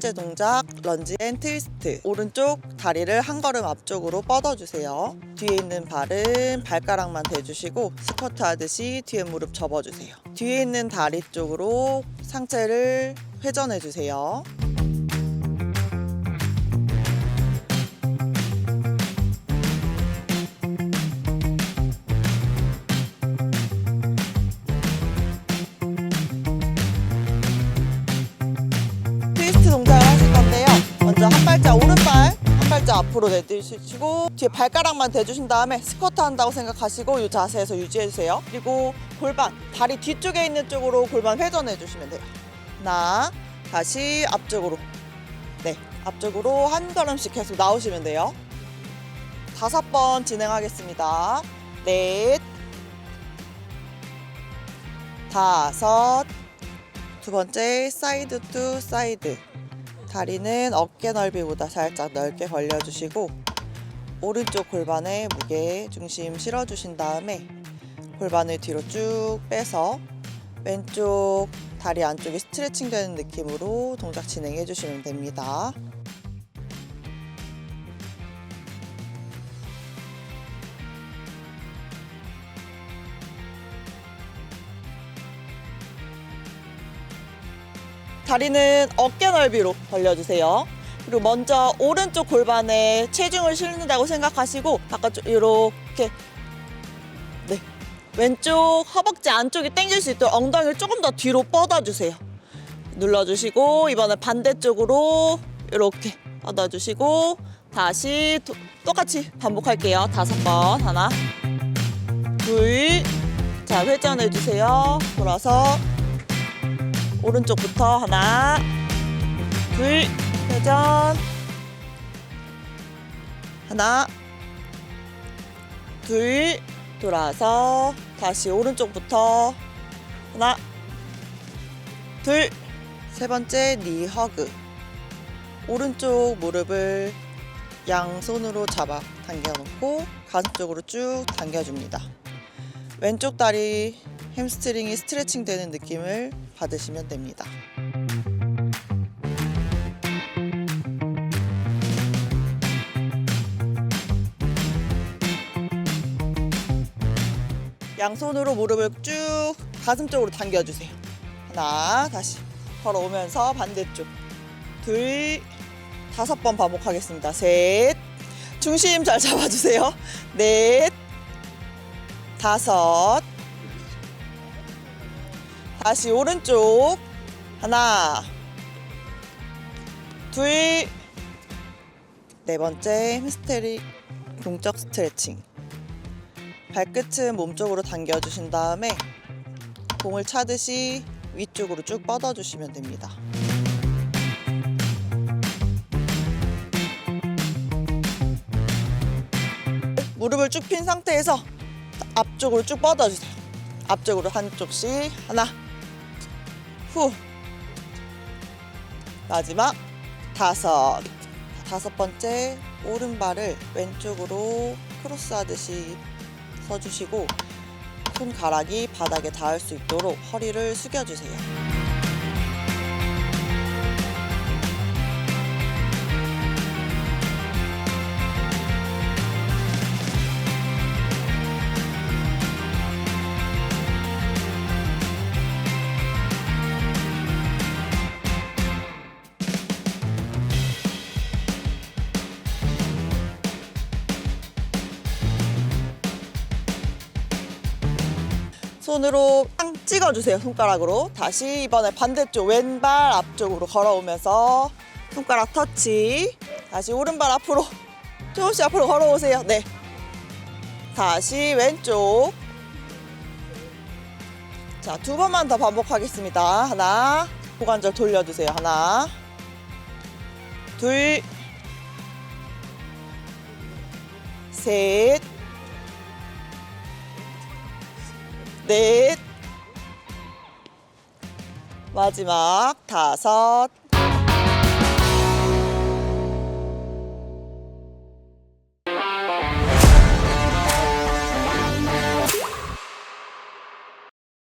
번째 동작 런지 앤 트위스트. 오른쪽 다리를 한 걸음 앞쪽으로 뻗어주세요. 뒤에 있는 발은 발가락만 대주시고 스쿼트 하듯이 뒤에 무릎 접어주세요. 뒤에 있는 다리 쪽으로 상체를 회전해주세요 한 발자 오른발, 한 발자 앞으로 내딛으시고 뒤에 발가락만 대주신 다음에 스쿼트 한다고 생각하시고 이 자세에서 유지해주세요. 그리고 골반, 다리 뒤쪽에 있는 쪽으로 골반 회전해 주시면 돼요. 하나, 다시 앞쪽으로. 네, 앞쪽으로 한 걸음씩 계속 나오시면 돼요. 다섯 번 진행하겠습니다. 넷, 다섯, 두 번째 사이드 투 사이드 다리는 어깨 넓이보다 살짝 넓게 벌려주시고 오른쪽 골반에 무게 중심 실어주신 다음에 골반을 뒤로 쭉 빼서 왼쪽 다리 안쪽이 스트레칭 되는 느낌으로 동작 진행해 주시면 됩니다. 다리는 어깨 넓이로 벌려주세요. 그리고 먼저 오른쪽 골반에 체중을 실는다고 생각하시고 바깥쪽 이렇게 네 왼쪽 허벅지 안쪽이 당길 수 있도록 엉덩이를 조금 더 뒤로 뻗어주세요. 눌러주시고 이번에 반대쪽으로 이렇게 뻗어주시고 다시 도- 똑같이 반복할게요. 다섯 번 하나 둘 자 회전해주세요. 돌아서 오른쪽부터 하나, 둘, 회전. 하나, 둘, 돌아서 다시 오른쪽부터 하나, 둘, 세 번째 니 허그. 오른쪽 무릎을 양손으로 잡아 당겨놓고 가슴 쪽으로 쭉 당겨줍니다. 왼쪽 다리 햄스트링이 스트레칭 되는 느낌을 받으시면 됩니다. 양손으로 무릎을 쭉 가슴 쪽으로 당겨주세요. 하나, 다시 걸어오면서 반대쪽. 둘, 다섯 번 반복하겠습니다. 셋, 중심 잘 잡아주세요. 넷, 다섯, 다시 오른쪽. 하나. 둘. 네 번째 햄스테리 동적 스트레칭. 발끝은 몸쪽으로 당겨주신 다음에 공을 차듯이 위쪽으로 쭉 뻗어주시면 됩니다. 무릎을 쭉 핀 상태에서 앞쪽으로 쭉 뻗어주세요. 앞쪽으로 한쪽씩. 하나 후 마지막 다섯 다섯 번째 오른발을 왼쪽으로 크로스하듯이 서주시고 손가락이 바닥에 닿을 수 있도록 허리를 숙여주세요. 손으로 땅 찍어주세요 손가락으로. 다시 이번에 반대쪽 왼발 앞쪽으로 걸어오면서 손가락 터치. 다시 오른발 앞으로. 조금씩 앞으로 걸어오세요. 네. 다시 왼쪽. 자 두 번만 더 반복하겠습니다. 하나 고관절 돌려주세요. 하나. 둘 셋 넷. 마지막 다섯